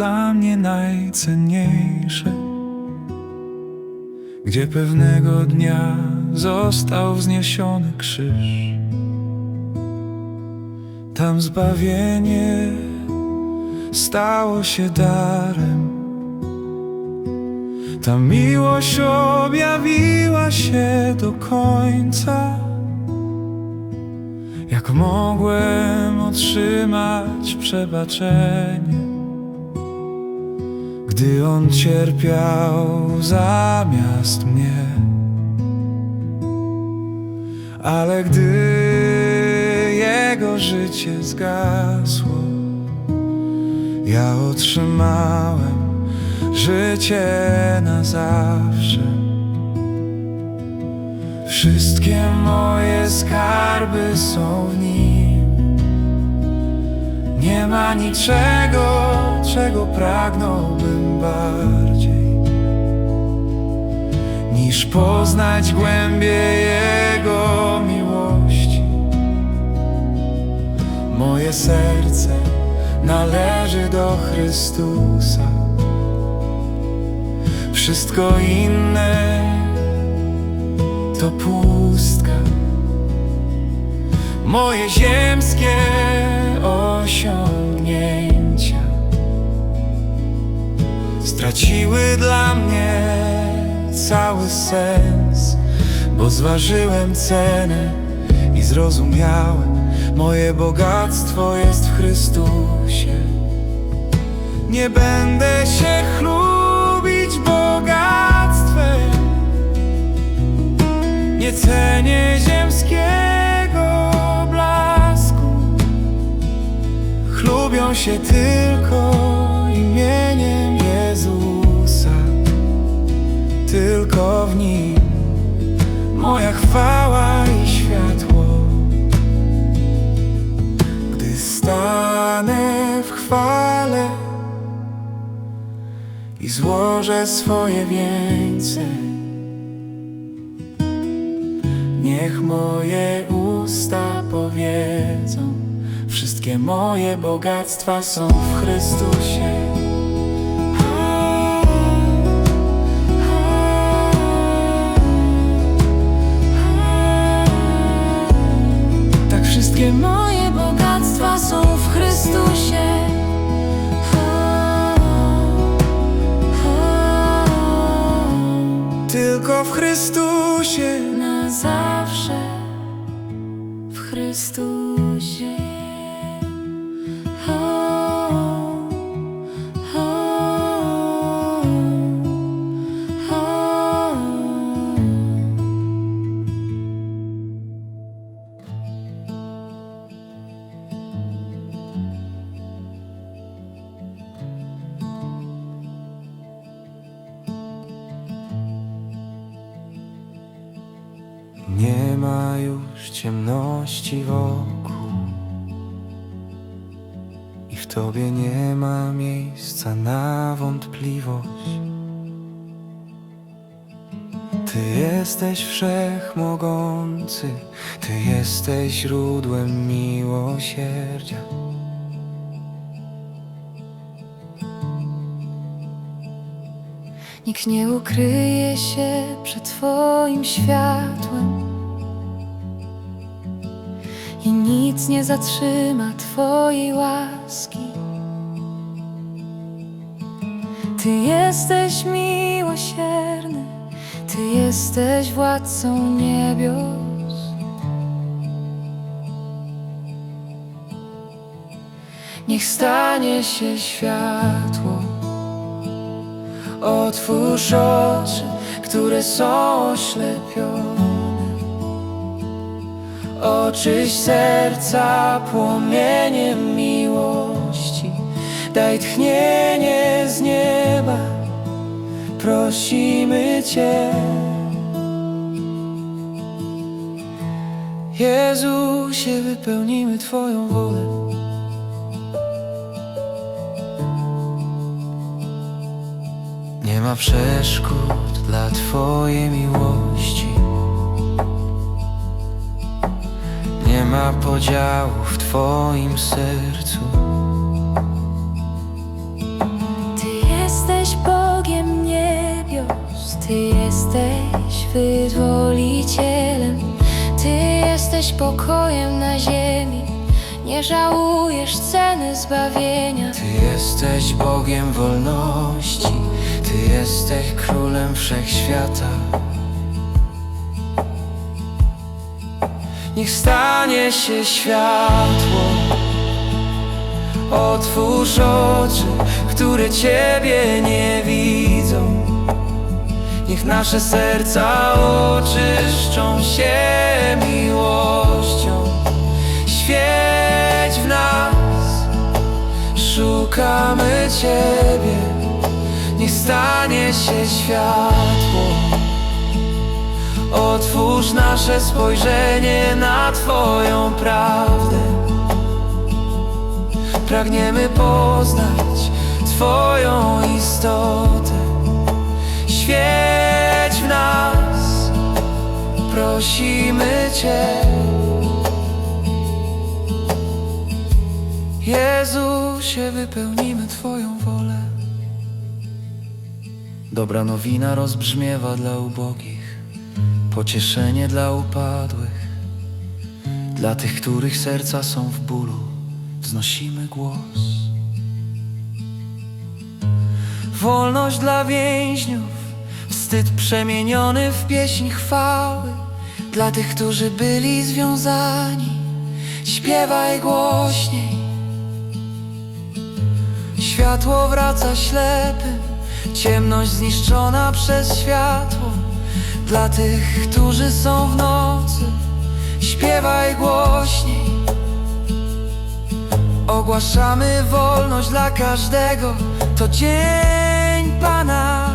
dla mnie najcenniejsze. Gdzie pewnego dnia został wzniesiony krzyż. Tam zbawienie stało się darem. Ta miłość objawiła się do końca. Jak mogłem otrzymać przebaczenie, gdy on cierpiał zamiast mnie? Ale gdy jego życie zgasło, ja otrzymałem życie na zawsze. Wszystkie moje skarby są w nim. Nie ma niczego, czego pragnąłbym bardziej niż poznać głębie Jego miłości. Moje serce należy do Chrystusa. Wszystko inne to pustka. Moje ziemskie osiągnięcia straciły dla mnie cały sens, bo zważyłem cenę i zrozumiałem, moje bogactwo jest w Chrystusie. Nie będę się chlubić bogactwem, nie cenię ziemskiego blasku. Chlubią się tylko i złożę swoje wieńce, niech moje usta powiedzą, wszystkie moje bogactwa są w Chrystusie. Tylko Nie ma już ciemności wokół i w Tobie nie ma miejsca na wątpliwość. Ty jesteś wszechmogący, Ty jesteś źródłem miłosierdzia. Nikt nie ukryje się przed Twoim światłem i nic nie zatrzyma Twojej łaski. Ty jesteś miłosierny, Ty jesteś władcą niebios. Niech stanie się światło. Otwórz oczy, które są oślepione. Oczyś serca płomieniem miłości. Daj tchnienie z nieba, prosimy Cię. Jezusie, wypełnimy Twoją wolę. Nie ma przeszkód dla Twojej miłości. Nie ma podziału w Twoim sercu. Ty jesteś Bogiem niebios Ty jesteś wyzwolicielem Ty jesteś pokojem na ziemi nie żałujesz ceny zbawienia. Ty jesteś Bogiem wolności jesteś królem wszechświata. Niech stanie się światło. Otwórz oczy, które Ciebie nie widzą. Niech nasze serca oczyszczą się miłością. Świeć w nas, szukamy Ciebie. Stanie się światło. Otwórz nasze spojrzenie na Twoją prawdę. Pragniemy poznać Twoją istotę. Świeć w nas, prosimy Cię. Jezusie, wypełnimy Twoją wolę. Dobra nowina rozbrzmiewa dla ubogich, pocieszenie dla upadłych, dla tych, których serca są w bólu, wznosimy głos. Wolność dla więźniów, wstyd przemieniony w pieśń chwały, dla tych, którzy byli związani, śpiewaj głośniej. Światło wraca ślepym, ciemność zniszczona przez światło. Dla tych, którzy są w nocy, śpiewaj głośniej. Ogłaszamy wolność dla każdego, to dzień Pana.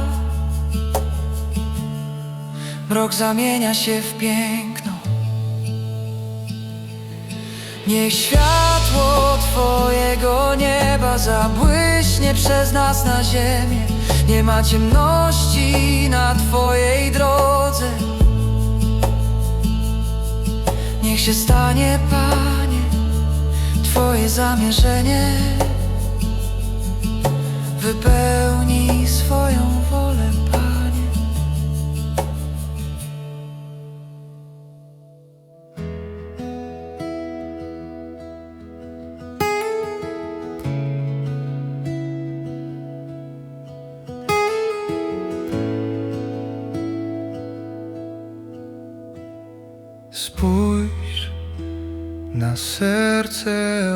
Mrok zamienia się w piękno. Niech światło Twojego nieba zabłyśnie przez nas na ziemię. Nie ma ciemności na Twojej drodze. Niech się stanie, Panie, Twoje zamierzenie. Wypełnij swoją Spójrz na serce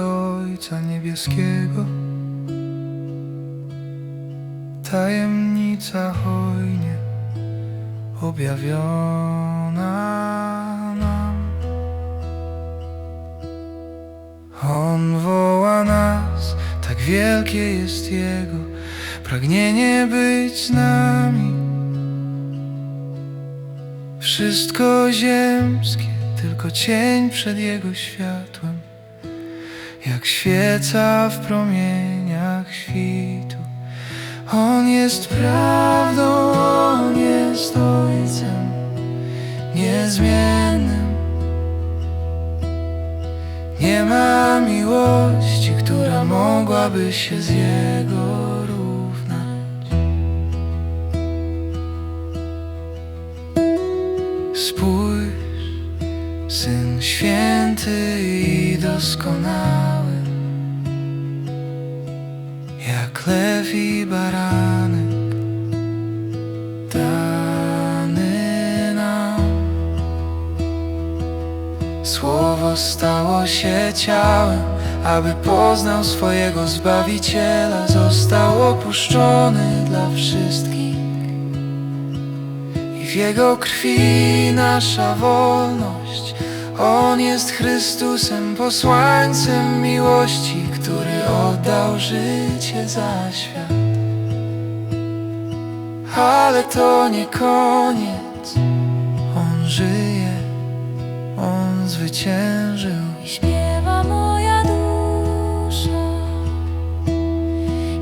Ojca Niebieskiego. Tajemnica hojnie objawiona nam. On woła nas, tak wielkie jest Jego pragnienie być z nami. Wszystko ziemskie, tylko cień przed Jego światłem, jak świeca w promieniach świtu. On jest prawdą, On jest Ojcem niezmiennym. Nie ma miłości, która mogłaby się z Jego równać. Spójrz, doskonały, jak lew i baranek, dany nam. Słowo stało się ciałem, aby poznał swojego Zbawiciela, został opuszczony dla wszystkich. I w Jego krwi nasza wolność On jest Chrystusem, posłańcem miłości Który oddał życie za świat. Ale to nie koniec. On żyje, On zwyciężył. I śpiewa moja dusza,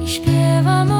i śpiewa moja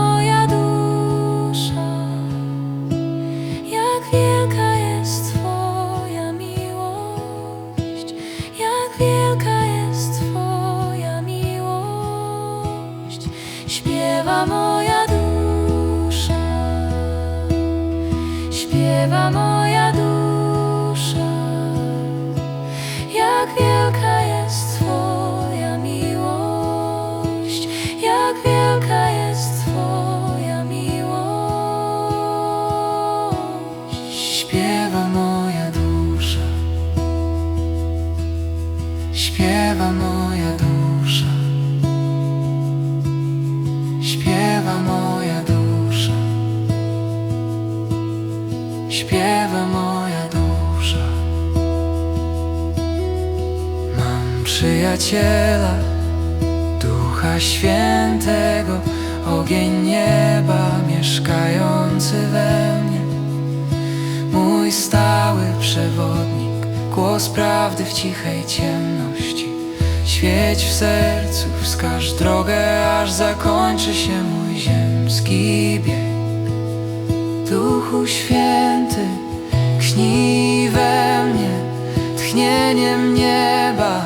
śpiewa moja dusza. Mam przyjaciela, Ducha Świętego Ogień nieba mieszkający we mnie. Mój stały przewodnik Głos prawdy w cichej ciemności. Świeć w sercu, wskaż drogę, aż zakończy się mój ziemski bieg. Duchu Święty, kśnij we mnie tchnieniem nieba.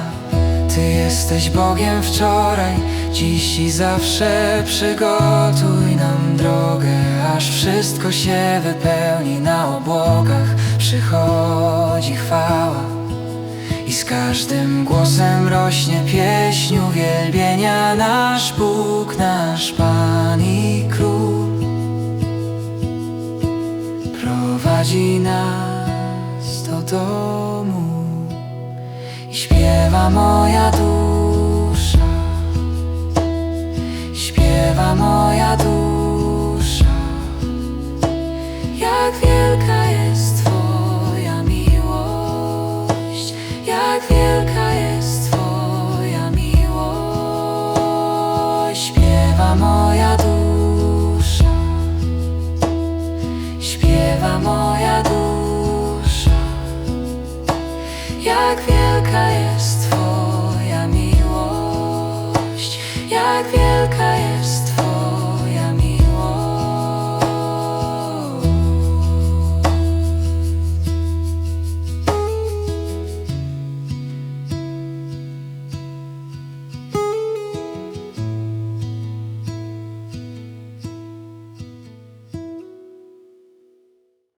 Ty jesteś Bogiem wczoraj, dziś i zawsze przygotuj nam drogę, aż wszystko się wypełni na obłokach. Przychodzi chwała i z każdym głosem rośnie pieśń uwielbienia nasz Bóg, nasz Pan Prowadzi nas do domu i śpiewa moja dusza.